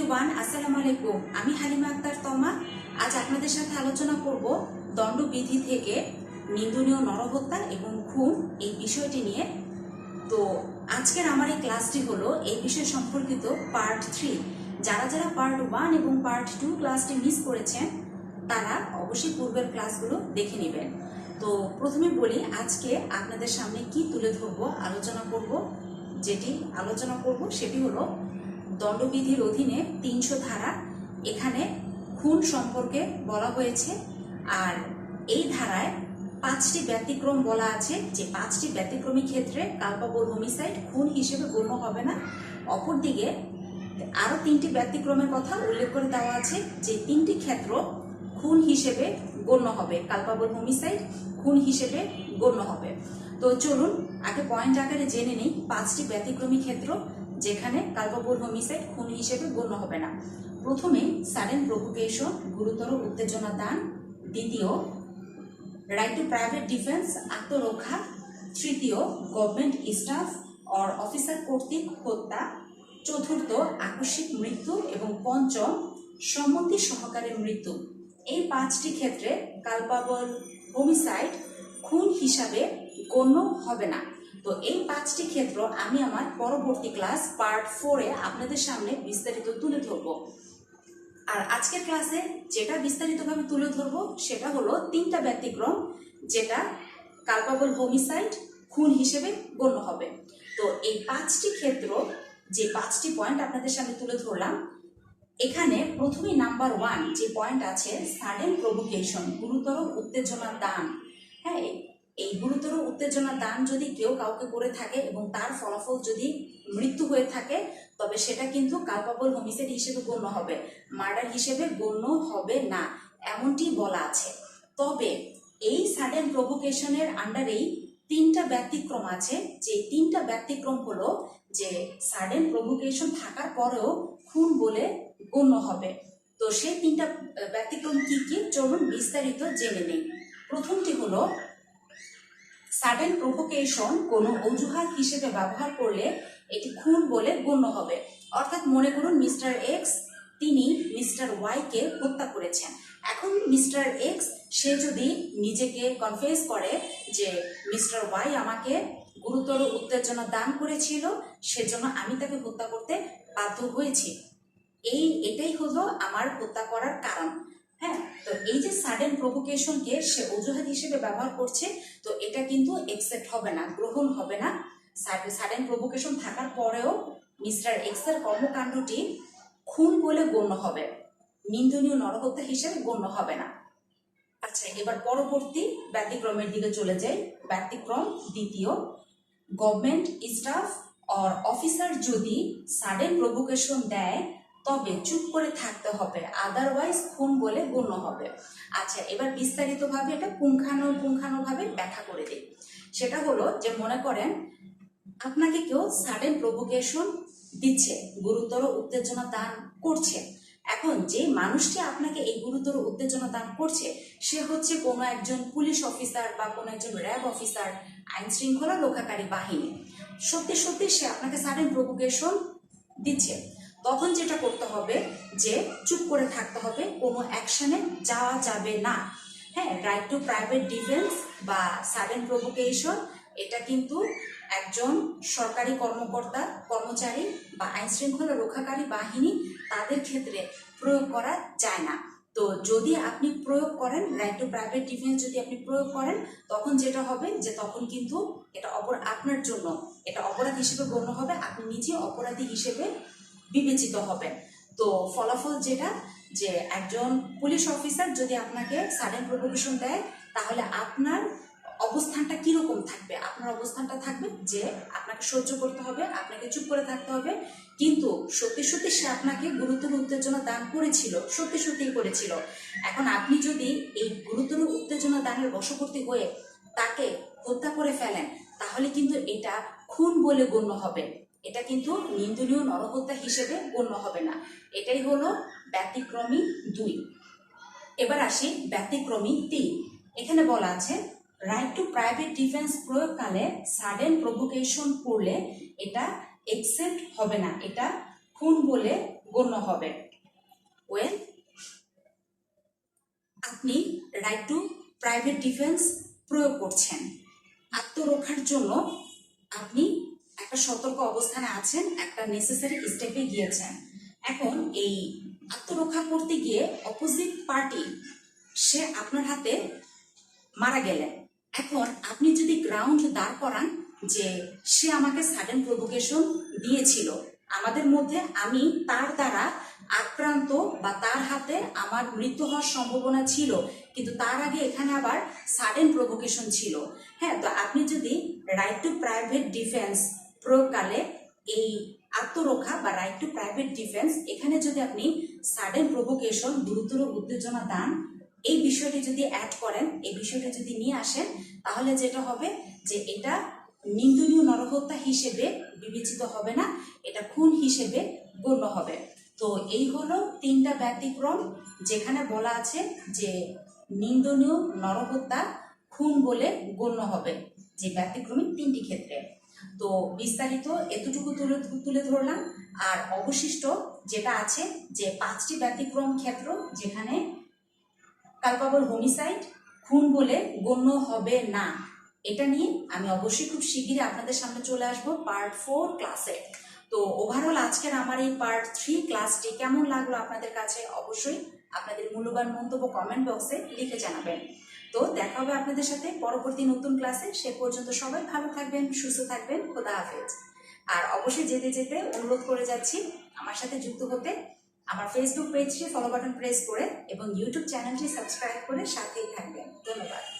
Everyone আসসালামু আলাইকুম। আমি হালিমা আক্তার তমা। আজ আপনাদের সাথে আলোচনা করব দণ্ডবিধি থেকে নিন্দনীয় নরহত্যা এবং খুন এই বিষয়টি নিয়ে। তো আজকের আমার এই ক্লাসটি হলো এই বিষয় সম্পর্কিত পার্ট থ্রি। যারা যারা পার্ট ওয়ান এবং পার্ট টু ক্লাসটি মিস করেছেন, তারা অবশ্যই পূর্বের ক্লাসগুলো দেখে নেবেন। তো প্রথমে বলি, আজকে আপনাদের সামনে কি তুলে ধরবো, আলোচনা করব, যেটি আলোচনা করব, সেটি হলো দণ্ডবিধির অধীনে তিনশো ধারা। এখানে খুন সম্পর্কে বলা হয়েছে। আর এই ধারায় পাঁচটি ব্যতিক্রম বলা আছে। যে পাঁচটি ব্যতিক্রমী ক্ষেত্রে কালপাবল হোমিসাইড খুন হিসেবে গণ্য হবে না। অপরদিকে আরও তিনটি ব্যতিক্রমের কথা উল্লেখ করে দেওয়া আছে। যে তিনটি ক্ষেত্র খুন হিসেবে গণ্য হবে। কালপাবল হোমিসাইড খুন হিসেবে গণ্য হবে। তো চলুন, আগে পয়েন্ট আকারে জেনে নিই। পাঁচটি ব্যতিক্রমী ক্ষেত্র যেখানে কালপাবল হোমিসাইড খুন হিসেবে গণ্য হবে না। প্রথমে সাডেন প্রভোকেশন গুরুতর উত্তেজনা দান। দ্বিতীয় রাইট টু প্রাইভেট ডিফেন্স আত্মরক্ষা। তৃতীয় গভর্নমেন্ট স্টাফ অর অফিসার কর্তৃক হত্যা। চতুর্থ, আকস্মিক মৃত্যু। এবং পঞ্চম, সম্মতি সহকারে মৃত্যু। এই পাঁচটি ক্ষেত্রে কালপাবল হোমিসাইড খুন হিসাবে গণ্য হবে না। তো এই পাঁচটি ক্ষেত্র আমি আমার পরবর্তী ক্লাস পার্ট ফোরে আপনাদের সামনে বিস্তারিত তুলে ধরবো। আর আজকের ক্লাসে যেটা বিস্তারিতভাবে তুলে ধরবো, সেটা হলো তিনটা ব্যতিক্রম যেটা কালপাবল হোমিসাইড খুন হিসেবে গণ্য হবে। তো এই পাঁচটি ক্ষেত্র, যে পাঁচটি পয়েন্ট আপনাদের সামনে তুলে ধরলাম, এখানে প্রথমেই নাম্বার ওয়ান যে পয়েন্ট আছে সাডেন প্রভোকেশন গুরুতর উত্তেজনা দান। হ্যাঁ এই গুরুতর উত্তেজনা দান যদি কেউ কাউকে করে থাকে এবং তার ফলাফল যদি মৃত্যু হয়ে থাকে, তবে সেটা কিন্তু কালপাবল হোমিসাইড হিসেবে গণ্য হবে। মার্ডার হিসেবে গণ্য হবে না, এমনটি বলা আছে। তবে এই সাডেন প্রভোকেশনের আন্ডারেই তিনটা ব্যতিক্রম আছে। যে তিনটা ব্যতিক্রম হলো যে সাডেন প্রভোকেশন থাকার পরেও খুন বলে গণ্য হবে। তো সেই তিনটা ব্যতিক্রম কি কি? চলুন বিস্তারিত জেনে নেই। প্রথমটি হলো সাডেন প্রভোকেশন কোনো অজুহাত হিসেবে ব্যবহার করলে এটি খুন বলে গণ্য হবে। অর্থাৎ মনে করুন মিস্টার এক্স তিনি মিস্টার ওয়াইকে হত্যা করেছেন। এখন মিস্টার এক্স সে যদি নিজেকে কনফেস করে যে মিস্টার ওয়াই আমাকে গুরুতর উত্তেজনা দান করেছিল, সেজন্য আমি তাকে হত্যা করতে বাধ্য হয়েছি। এই, এটাই হলো আমার হত্যা করার কারণ। তো এই যে সাডেন প্রভোকেশনকে সে অজুহাত হিসেবে ব্যবহার করছে, তো এটা কিন্তু একসেপ্ট হবে না, গ্রহণ হবে না। সাডেন প্রভোকেশন থাকার পরেও মিস্টার এক্সের কর্মকাণ্ডটি খুন বলে গণ্য হবে। নিন্দনীয় নরহত্যা হিসেবে গণ্য হবে না। আচ্ছা এবার পরবর্তী ব্যতিক্রমের দিকে চলে যাই। ব্যতিক্রম দ্বিতীয়। গভর্নমেন্ট স্টাফ অর অফিসার যদি সাডেন প্রভোকেশন দেয় তবে চুপ করে থাকতে হবে আদারওয়াইজ খুন বলে গণ্য হবে। আচ্ছা এবার বিস্তারিতভাবে এটা পুঙ্খানু পুঙ্খানুভাবে ব্যাখ্যা করে দিই। সেটা হলো যে মনে করেন, আপনাকে কেউ সাডেন প্রভোকেশন দিচ্ছে, গুরুতর উত্তেজনা দান করছে। এখন যে মানুষটি আপনাকে এই গুরুতর উত্তেজনা দান করছে, সে হচ্ছে কোনো একজন পুলিশ অফিসার বা কোনো একজন র্যাব অফিসার আইন শৃঙ্খলা রক্ষাকারী বাহিনী। সত্যি সত্যি সে আপনাকে সাডেন প্রভোকেশন দিচ্ছে। তখন যেটা করতে হবে যে চুপ করে থাকতে হবে, কোনো অ্যাকশনে যাওয়া যাবে না। হ্যাঁ রাইট টু প্রাইভেট ডিফেন্স বা সাডেন প্রভোকেশন এটা কিন্তু একজন সরকারি কর্মকর্তা, কর্মচারী বা আইন শৃঙ্খলা রক্ষাকারী বাহিনী তাদের ক্ষেত্রে প্রয়োগ করা যায় না। তো যদি আপনি প্রয়োগ করেন রাইট টু প্রাইভেট ডিফেন্স যদি আপনি প্রয়োগ করেন, তখন যেটা হবে যে তখন কিন্তু এটা অপর আপনার জন্য, এটা অপরাধ হিসেবে গণ্য হবে, আপনি নিজে অপরাধী হিসেবে বিবেচিত হবেন তো ফলাফল যেটা, যে একজন পুলিশ অফিসার যদি আপনাকে সাডেন প্রভোকেশন দেয়, তাহলে আপনার অবস্থানটা কীরকম থাকবে? আপনার অবস্থানটা থাকবে যে আপনাকে সহ্য করতে হবে, আপনাকে চুপ করে থাকতে হবে, কিন্তু সত্যি সত্যি সে আপনাকে গুরুতর উত্তেজনা দান করেছিল, সত্যি সত্যি করেছিল। এখন আপনি যদি এই গুরুতর উত্তেজনা দানের বশবর্তী হয়ে তাকে হত্যা করে ফেলেন, তাহলে কিন্তু এটা খুন বলে গণ্য হবে। এটা কিন্তু নিন্দনীয় নরহত্যা হিসেবে গণ্য হবে না। এটাই হলো ব্যতিক্রমী দুই। এবার আসি ব্যতিক্রমী তিন। এখানে বলা আছে রাইট টু প্রাইভেট ডিফেন্স প্রয়োগকালে সাডেন প্রভোকেশন করলে এটা একসেপ্ট হবে না, এটা খুন বলে গণ্য হবে। ওয়েল আপনি রাইট টু প্রাইভেট ডিফেন্স প্রয়োগ করছেন। আত্মরক্ষার জন্য আপনি একটা সতর্ক অবস্থানে আছেন, একটা নেসেসারি স্টেপে গিয়েছেন। এখন এই আত্মরক্ষা করতে গিয়ে অপোজিট পার্টি সে আপনার হাতে মারা গেলেন। এখন আপনি যদি গ্রাউন্ড দাঁড় করান যে সে আমাকে সাডেন প্রভোকেশন দিয়েছিল, আমাদের মধ্যে আমি তার দ্বারা আক্রান্ত বা তার হাতে আমার মৃত্যু হওয়ার সম্ভাবনা ছিল, কিন্তু তার আগে এখানে আবার সাডেন প্রভোকেশন ছিল। হ্যাঁ তো আপনি যদি রাইট টু প্রাইভেট ডিফেন্স প্রয়োগকালে এই আত্মরক্ষা বা রাইট টু প্রাইভেট ডিফেন্স এখানে যদি আপনি সাডেন প্রভোকেশন গুরুতর উত্তেজনা দান, এই বিষয়টি যদি অ্যাড করেন, এই বিষয়টি যদি নিয়ে আসেন, তাহলে যেটা হবে যে এটা নিন্দনীয় নরহত্যা হিসেবে বিবেচিত হবে না, এটা খুন হিসেবে গণ্য হবে। তো এই হলো তিনটা ব্যতিক্রম যেখানে বলা আছে যে নিন্দনীয় নরহত্যা খুন বলে গণ্য হবে, যে ব্যতিক্রমী তিনটি ক্ষেত্রে। তো বিস্তারিত এতটুকু তুলে তুলে ধরলাম। আর অবশিষ্ট যেটা আছে যে পাঁচটি ব্যতিক্রম ক্ষেত্র যেখানে কালপাবল হোমিসাইড খুন বলে গণ্য হবে না, এটা নিয়ে আমি অবশ্যই খুব শিগগিরই আপনাদের সামনে চলে আসব পার্ট ফোর ক্লাসে তো ওভারঅল আজকের আমার এই পার্ট থ্রি ক্লাসটি কেমন লাগল আপনাদের কাছে? অবশ্যই আপনাদের মূল্যবান মন্তব্য কমেন্ট বক্সে লিখে জানাবেন। তো দেখা হবে আপনাদের সাথে পরবর্তী নতুন ক্লাসে। সে পর্যন্ত সবাই ভালো থাকবেন, সুস্থ থাকবেন। খোদা হাফেজ। আর অবশ্যই যেতে যেতে অনুরোধ করে যাচ্ছি আমার সাথে যুক্ত হতে। আমার ফেসবুক পেজটি ফলো বাটন প্রেস করে এবং ইউটিউব চ্যানেলটি সাবস্ক্রাইব করে সাথেই থাকবেন। ধন্যবাদ।